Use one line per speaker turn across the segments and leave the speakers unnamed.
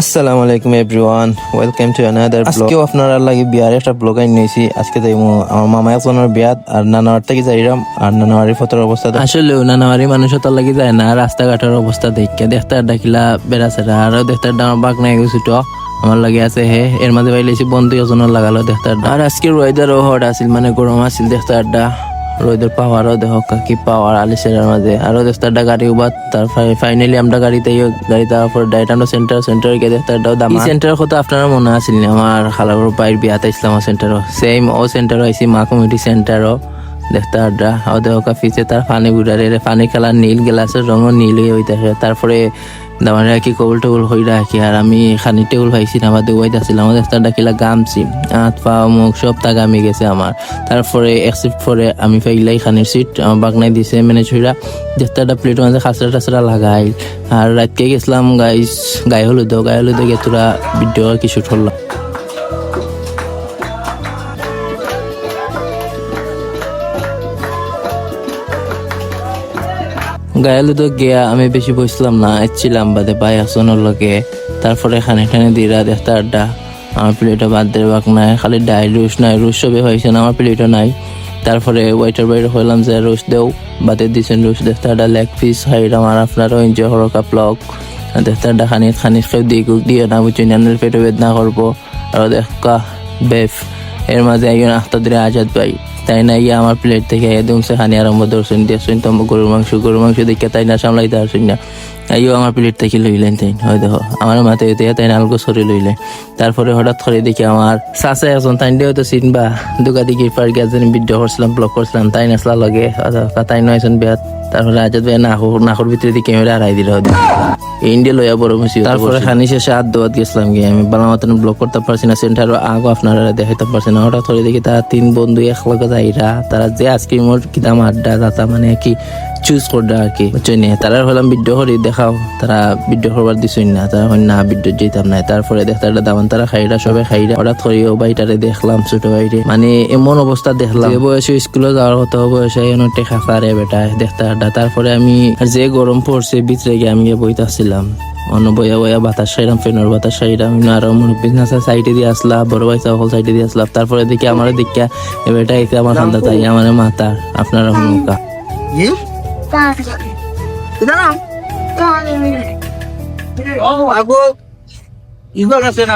আসসালামু আলাইকুম everyone welcome to another blog আজকেও আপনারা লাগি বিয়ার একটা ব্লগ আইন নিয়েছি আজকে যাইমু আমার মামা একজনের বিয়াত আর নানাবার থেকে যাইরাম আর নানাবাড়ির ফটোর অবস্থা
আসলে নানাবাড়ি মানুষ তো লাগি যায় না রাস্তাঘাটের অবস্থা দেখে দেখতে ডাকিলা বেড়াছেরা আর দেখতে বাঘ নাই গেছি তো আমার লাগে আছে হে এর মাঝে পাইলেছি বন্ধু এজনের লাগালো দেখতে আর আজকের ওয়েদারও হট আছিল মানে গরম আছিল দেখতে আড্ডা রোদের পাওয়ারও দেখ কি পাওয়ার আলিসের মাঝে। আরও দেখতে আড্ডা গাড়ি উবাদ তার ফাইনালি আমরা গাড়িতে গাড়ি তারপর ডাইটানো সেন্টার সেন্টার গিয়ে দেখতে আড্ডা দাম সেন্টার কথা আপনারা মনে আছিল না? আমার খালাবর পায়ের বিয়াতে ইসলাম সেন্টারও সেম ও সেন্টারও আইসি মা কমিটি সেন্টারও দেখতে আড্ডা ওদের ওকা ফিচে তার পানি গুড়ারে পানি খেলার নীল গ্লাসের রঙও নীল হয়ে থাকে তারপরে দামারে কি কবল টবল হই রাখি। আর আমি খানি টেবল পাইছি না বা দেওয়াই আসছিলাম, আমাদের একটা ডাকিলা গামছি। হাত, পা, মুখ সব তা গামি গেছে আমার। তারপরে একসিপ্ট পরে আমি পাইলাই খানির সিট বাগনাই দিছে মানে ছুঁড়া দেখতে প্লেটের মাঝে খাসরা টাসরা লাগাই। আর রাতকে গেছিলাম গাইস গাই হলুদ গায়ে হলুদ গিয়ে তোরা ভিডিও কিছু ঠরলাম গায়ালু তো গিয়া আমি বেশি বসলাম না এসছিলাম বাদে ভাই আসনের লগে। তারপরে খানে খানে দিরা দেখতে আড্ডা। আমার প্লেটও বাদ দিয়ে বাক নাই, খালি ডাই রুশ নাই, রুশ সবে হয়েছে না, আমার প্লেটও নাই। তারপরে ওয়েটার বাইরে হইলাম যে রুশ দেও, বাদে দিছেন রুশ দেখতে আড্ডা লেগ পিস হাইরাম আর আপনারও এনজয় হরকা ব্লগ দেখতে আড্ডা খানিত খানিত খেয়ে দিয়ে দিয়ে না বুঝছি নানের পেটে বেদনা করব। আর দেখা বেফ, এর মাঝে একজন আস্তা আজাদ ভাই। তাই না গিয়ে আমার প্লেট থেকে একদম সে খানি আরম্ভ দর্শন দিয়ে শুনতো গরুর মাংস গরুর মাংস দেখে তাই না সামলাইতে আসুন না। আইও আমার প্লেট থেকে লইলেন তাই হয় দেখো, আমার মাথায় হইতে তাই আলগো সরি লইলেন। তারপরে হঠাৎ করে দেখি আমার চাষা একজন তাই দিয়ে হয়তো চিনবা দুকা দিকে পার গেছেন ভিডিও করছিলাম ব্লগ করছিলাম, তাই নাচলা লগে তাই নয় বিয়াত তারপরে আজাদ ভাই নাহর নাহর ভিতরে দিয়ে ক্যামেরা হারাই দিল ইন্ডিয়া লইয়া বড় মুসি তারপরে খানি শেষে হাত দোয়াত গেছিলাম গিয়ে। আমি বালা মতন ব্লক করতে পারছি না সেন্টারও আগো আপনারা দেখাইতে পারছি না। হঠাৎ করে দেখি তারা তিন বন্ধু এক লগে যাইরা, তারা যে আইসক্রিমর কিতাম আড্ডা দাতা মানে কি চুজ করডা আর কি বুঝছই না? তারা হলাম ভিডিও করি, দেখাও, তারা ভিডিও করবার দিছই না। তারা হয় না ভিডিও যেতাম না তারপরে দেখতে একটা দামান তারা খাইরা, সবাই খাইরা, হঠাৎ করে ও ভাইটারে দেখলাম ছোট ভাইরে। মানে এমন অবস্থা দেখলাম। যে বয়সে স্কুলে যাওয়ার কথা বয়সে টেকা পারে বেটা দেখতে আড্ডা। তারপরে আমি যে গরম পড়ছে, ভিতরে গিয়ে আমি গিয়ে বইতাছিলাম অন্য বইয়া বইয়া বাতাস সাইরাম ফেনোর বাতাস সাইরাম আর মুরব্বী সাইডে দিয়ে আসলা বড় ভাই সকল সাইডে দিয়ে আসলাম তারপরে দেখি আমার দিকে এবারটা এসে আমার তাই আমার মাথা আপনারা
ইগল আছে না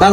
তার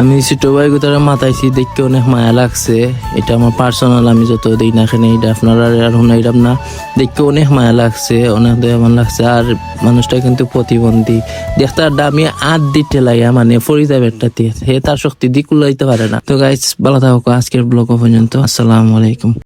আমি ছোট ভাই গোতারে মাথাইছি দেখতে অনেক মায়া লাগছে। এটা আমার পার্সোনাল আমি যত দিই না এখানে এটা আপনারা আর শুনাইলাম না। দেখতে অনেক মায়া লাগছে, অনেক দয়ামান লাগছে। আর মানুষটা কিন্তু প্রতিবন্ধী। দেখতে আর আমি আট দি ঠেলাইয়া মানে পড়ে যাবে দিয়ে। সে তার শক্তি দিক উল্লাইতে পারে না। তো গাইজ ভালো থাকো। আজকের ব্লগ পর্যন্ত। আসসালামু আলাইকুম।